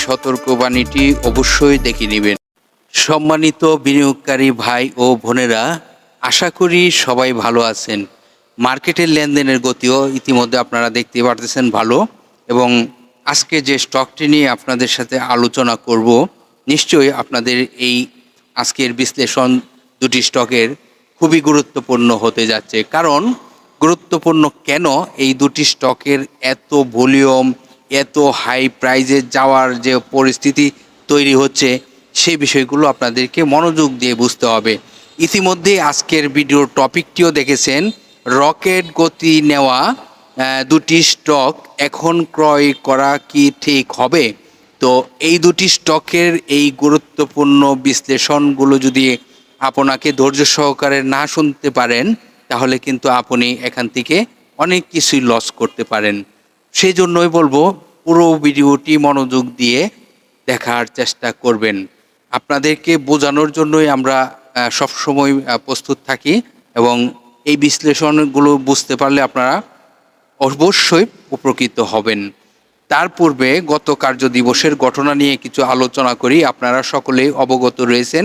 সতর্কবাণীটি অবশ্যই দেখে নেবেন। সম্মানিত বিনিয়োগকারী ভাই ও বোনেরা, আশা করি সবাই ভালো আছেন। মার্কেটের লেনদেনের গতিও ইতিমধ্যে আপনারা দেখতে পারতেছেন ভালো এবং আজকে যে স্টকটি নিয়ে আপনাদের সাথে আলোচনা করব, নিশ্চয়ই আপনাদের এই আজকের বিশ্লেষণ দুটি স্টকের খুবই গুরুত্বপূর্ণ হতে যাচ্ছে। কারণ গুরুত্বপূর্ণ কেন এই দুটি স্টকের এত ভলিউম এত হাই প্রাইজে যাওয়ার যে পরিস্থিতি তৈরি হচ্ছে, সেই বিষয়গুলো আপনাদেরকে মনোযোগ দিয়ে বুঝতে হবে। ইতিমধ্যে আজকের ভিডিওর টপিকটিও দেখেছেন রকেট গতি নেওয়া দুটি স্টক এখন ক্রয় করা কি ঠিক হবে? তো এই দুটি স্টকের এই গুরুত্বপূর্ণ বিশ্লেষণগুলো যদি আপনাকে ধৈর্য সহকারে না শুনতে পারেন, তাহলে কিন্তু আপনি এখান থেকে অনেক কিছুই লস করতে পারেন। সেই জন্যই বলব, পুরো ভিডিওটি মনোযোগ দিয়ে দেখার চেষ্টা করবেন। আপনাদেরকে বোঝানোর জন্যই আমরা সবসময় প্রস্তুত থাকি এবং এই বিশ্লেষণগুলো বুঝতে পারলে আপনারা অবশ্যই উপকৃত হবেন। তার পূর্বে গত কার্য দিবসের ঘটনা নিয়ে কিছু আলোচনা করি। আপনারা সকলেই অবগত রয়েছেন,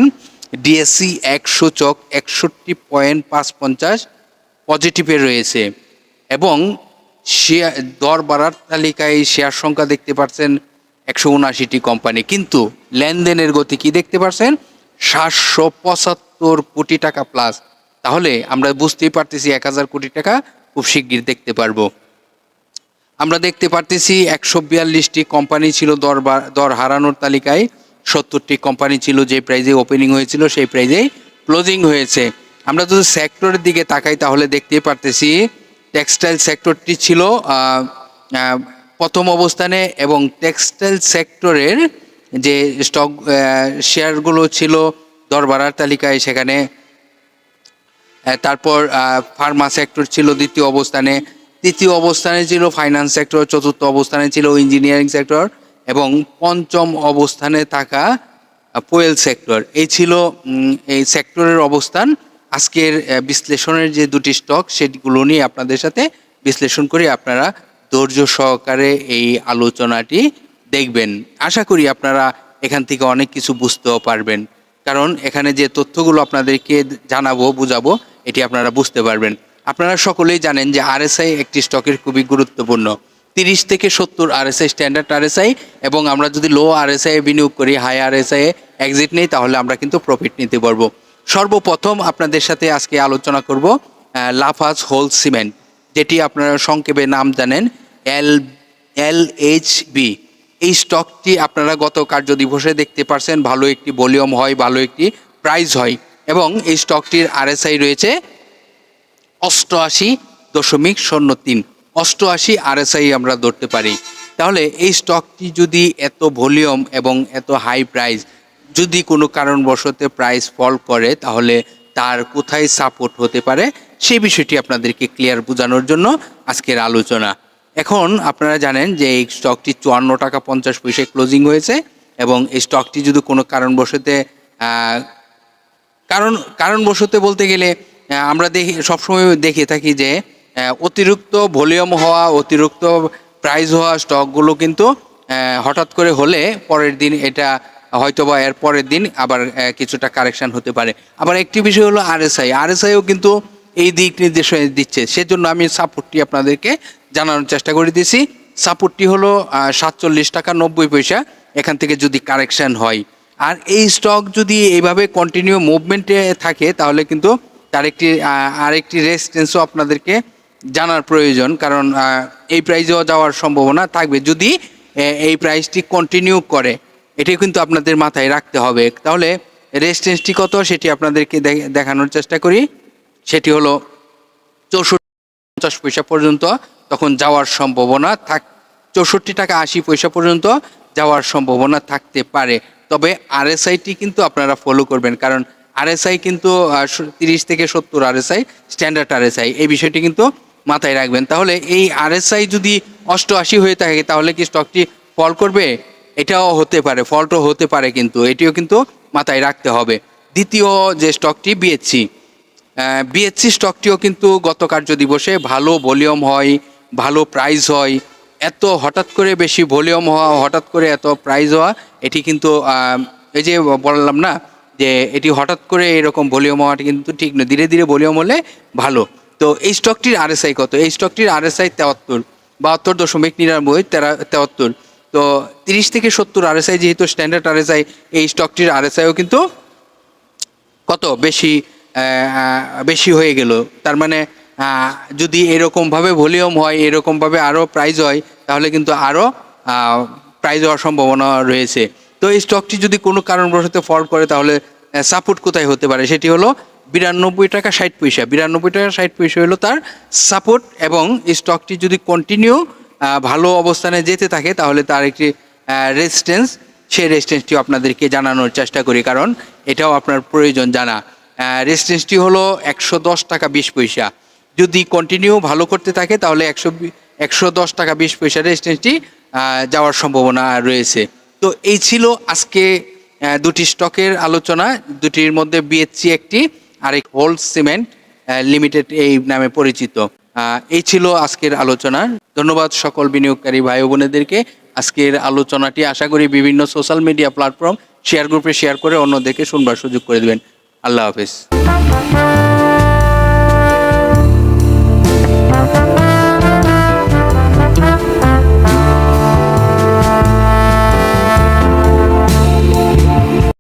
ডিএসসি এক সূচক একষট্টি পয়েন্ট পাঁচ পঞ্চাশ পজিটিভে রয়েছে এবং শেয়ার, দর বাড়ার তালিকায় শেয়ার সংখ্যা দেখতে পাচ্ছেন একশো উনআশিটি কোম্পানি। কিন্তু লেনদেনের গতি কি দেখতে পাচ্ছেন সাতশো পঁচাত্তর কোটি টাকা প্লাস তাহলে আমরা বুঝতেই পারতেছি এক হাজার কোটি টাকা খুব শিগগির দেখতে পারব। আমরা দেখতে পারতেছি একশো বিয়াল্লিশটি কোম্পানি ছিল দর দর হারানোর তালিকায়। সত্তরটি কোম্পানি ছিল যে প্রাইজে ওপেনিং হয়েছিল, সেই প্রাইজে ক্লোজিং হয়েছে। আমরা যদি সেক্টরের দিকে তাকাই তাহলে দেখতেই পারতেছি টেক্সটাইল সেক্টরটি ছিল প্রথম অবস্থানে এবং টেক্সটাইল সেক্টরের যে স্টক শেয়ারগুলো ছিল দর বাড়ার তালিকায় সেখানে তারপর ফার্মা সেক্টর ছিল দ্বিতীয় অবস্থানে, তৃতীয় অবস্থানে ছিল ফাইন্যান্স সেক্টর চতুর্থ অবস্থানে ছিল ইঞ্জিনিয়ারিং সেক্টর এবং পঞ্চম অবস্থানে থাকা পোয়েল সেক্টর এই ছিল এই সেক্টরের অবস্থান। আজকের বিশ্লেষণের যে দুটি স্টক সেগুলো নিয়ে আপনাদের সাথে বিশ্লেষণ করে আপনারা ধৈর্য সহকারে এই আলোচনাটি দেখবেন। আশা করি আপনারা এখান থেকে অনেক কিছু বুঝতেও পারবেন। কারণ এখানে যে তথ্যগুলো আপনাদেরকে জানাব, বুঝাবো, এটি আপনারা বুঝতে পারবেন। আপনারা সকলেই জানেন যে আরএসআই একটি স্টকের খুবই গুরুত্বপূর্ণ। তিরিশ থেকে সত্তর আরএসআই স্ট্যান্ডার্ড আরএসআই এবং আমরা যদি লো আরএসআই বিনিয়োগ করি হাই আরএসআই এক্সিট নেই, তাহলে আমরা কিন্তু প্রফিট নিতে পারব। সর্বপ্রথম আপনাদের সাথে আজকে আলোচনা করব লাফাজ হোল সিমেন্ট, যেটি আপনারা সংক্ষেপে নাম জানেন এল এল এইচ বি এই স্টকটি আপনারা গত কার্য দিবসে দেখতে পারছেন, ভালো একটি ভলিউম হয়, ভালো একটি প্রাইস হয় এবং এই স্টকটির আরএসআই রয়েছে অষ্টআশি দশমিক শূন্য তিন। অষ্টআশি আরএসআই আমরা ধরতে পারি। তাহলে এই স্টকটি যদি এত ভলিউম এবং এত হাই প্রাইস যদি কোনো কারণবশত প্রাইস ফল করে, তাহলে তার কোথায় সাপোর্ট হতে পারে সেই বিষয়টি আপনাদেরকে ক্লিয়ার বোঝানোর জন্য আজকের আলোচনা। এখন আপনারা জানেন যে এই স্টকটি চুয়ান্ন টাকা পঞ্চাশ পয়সায় ক্লোজিং হয়েছে এবং এই স্টকটি যদি কোনো কারণবশতে কারণ, কারণবশত বলতে গেলে আমরা দেখি, সবসময় দেখে থাকি যে অতিরিক্ত ভলিউম হওয়া, অতিরিক্ত প্রাইস হওয়া স্টকগুলো কিন্তু হঠাৎ করে হলে পরের দিন এটা হয়তো বা এর পরের দিন আবার কিছুটা কারেকশন হতে পারে। আবার একটি বিষয় হলো আরএসআই। আরএসআইও কিন্তু এই দিক নির্দেশ দিচ্ছে। সেজন্য আমি সাপোর্টটি আপনাদেরকে জানানোর চেষ্টা করে দিয়েছি সাপোর্টটি হলো সাতচল্লিশ টাকা নব্বই পয়সা এখান থেকে যদি কারেকশন হয়। আর এই স্টক যদি এইভাবে কন্টিনিউ মুভমেন্টে থাকে, তাহলে কিন্তু তার একটি আরেকটি রেজিস্ট্যান্সও আপনাদেরকে জানার প্রয়োজন। কারণ এই প্রাইজেও যাওয়ার সম্ভাবনা থাকবে। যদি এই প্রাইসটি কন্টিনিউ করে এটি কিন্তু আপনাদের মাথায় রাখতে হবে। তাহলে রেজিস্ট্যান্সটি কত? সেটি আপনাদেরকে দেখানোর চেষ্টা করি। সেটি হলো চৌষট্টি পঞ্চাশ পয়সা পর্যন্ত তখন যাওয়ার সম্ভাবনা থাক চৌষট্টি টাকা আশি পয়সা পর্যন্ত যাওয়ার সম্ভাবনা থাকতে পারে। তবে আরএসআইটি কিন্তু আপনারা ফলো করবেন, কারণ আরএসআই কিন্তু তিরিশ থেকে সত্তর আরএসআই, স্ট্যান্ডার্ড আরএসআই, এই বিষয়টি কিন্তু মাথায় রাখবেন। তাহলে এই আরএসআই যদি অষ্টআশি হয়ে থাকে, তাহলে কি স্টকটি ফল করবে? এটাও হতে পারে, ফলটাও হতে পারে কিন্তু এটিও কিন্তু মাথায় রাখতে হবে। দ্বিতীয় যে স্টকটি বিএসসি বিএসসি স্টকটিও কিন্তু গত কার্য দিবসে ভালো ভলিউম হয়, ভালো প্রাইস হয়। এত হঠাৎ করে বেশি ভলিউম হওয়া, হঠাৎ করে এত প্রাইস হওয়া, এটি কিন্তু এই যে বললাম না, যে এটি হঠাৎ করে এরকম ভলিউম হওয়াটা কিন্তু ঠিক নয়। ধীরে ধীরে ভলিউম হলে ভালো। তো এই স্টকটির আরএসআই কত? এই স্টকটির আরএসআই তেহাত্তর, বাহাত্তর দশমিক নিরানব্বই তেরা, তেহাত্তর। তো তিরিশ থেকে সত্তর আরএসআই যেহেতু স্ট্যান্ডার্ড আরএসআই এই স্টকটির আরএসআইও কিন্তু কত বেশি বেশি হয়ে গেল। তার মানে যদি এরকমভাবে ভলিউম হয়, এরকমভাবে আরও প্রাইজ হয়, তাহলে কিন্তু আরও প্রাইজ হওয়ার সম্ভাবনা রয়েছে। তো এই স্টকটি যদি কোনো কারণবশত ফল করে, তাহলে সাপোর্ট কোথায় হতে পারে? সেটি হলো বিরানব্বই টাকা ষাট পয়সা। বিরানব্বই টাকা ষাট পয়সা হলো তার সাপোর্ট এবং স্টকটি যদি কন্টিনিউ ভালো অবস্থানে যেতে থাকে, তাহলে তার একটি রেজিস্ট্যান্স সেই রেজিস্ট্যান্সটি আপনাদেরকে জানানোর চেষ্টা করি, কারণ এটাও আপনার প্রয়োজন জানা। রেজিস্ট্যান্সটি হলো একশো দশ টাকা বিশ পয়সা। যদি কন্টিনিউ ভালো করতে থাকে, তাহলে একশো একশো দশ টাকা বিশ পয়সা রেজিস্ট্যান্সটি যাওয়ার সম্ভাবনা রয়েছে। তো এই ছিল আজকে দুটি স্টকের আলোচনা, দুটির মধ্যে বিএসসি একটি, আরেক হোল সিমেন্ট লিমিটেড এই নামে পরিচিত। এই ছিল আজকের আলোচনা। ধন্যবাদ সকল বিনিয়োগকারী ভাই বোনেদেরকে। আজকের আলোচনাটি আশা করি বিভিন্ন সোশ্যাল মিডিয়া প্ল্যাটফর্ম শেয়ার গ্রুপে শেয়ার করে অন্যদেরকে শুনবার সুযোগ করে দেবেন। আল্লাহ হাফেজ।